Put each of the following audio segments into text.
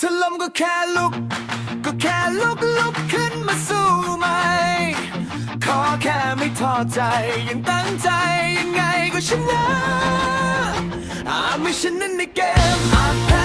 ถ้าลมก็แค่ลุก ก็แค่ลุกลุกขึ้นมาสู้ใหม่ขอแค่ไม่ท้อใจ ยังตั้งใจยังไงก็ชนะอาจไม่ชนะในเกมอาแพ้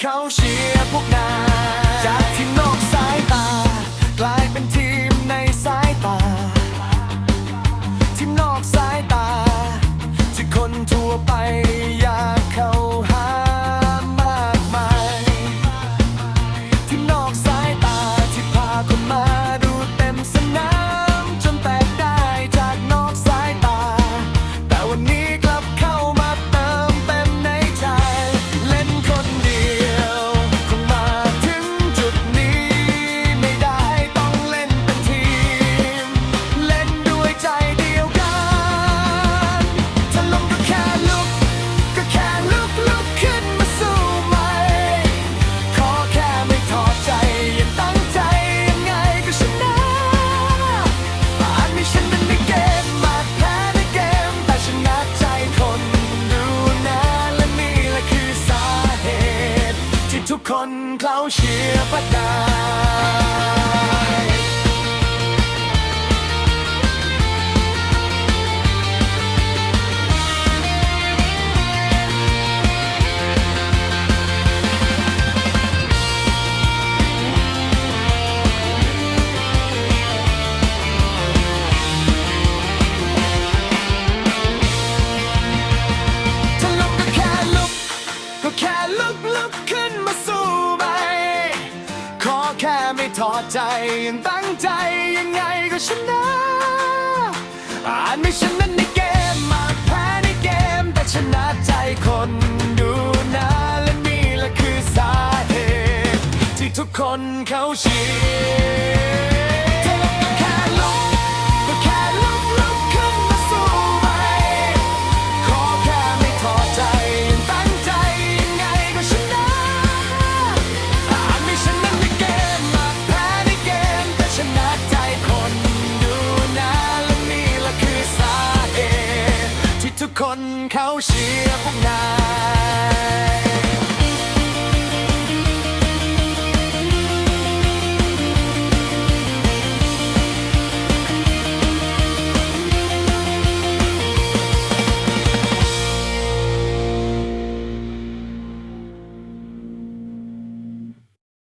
เขาเชียร์พวกนายจากที่นอกสายตากลายเป็นที่ คนเขาเชียร์ประกาศ ทอดใจยังตั้งใจยังไงก็ชนะอาจไม่ชนะในเกมมาแพ้ในเกม แต่ชนะใจคนดูนะและนี่แหละคือสาเหตุ ที่ทุกคนเขาเชียร์ คนเขาเชียร์พวกนาย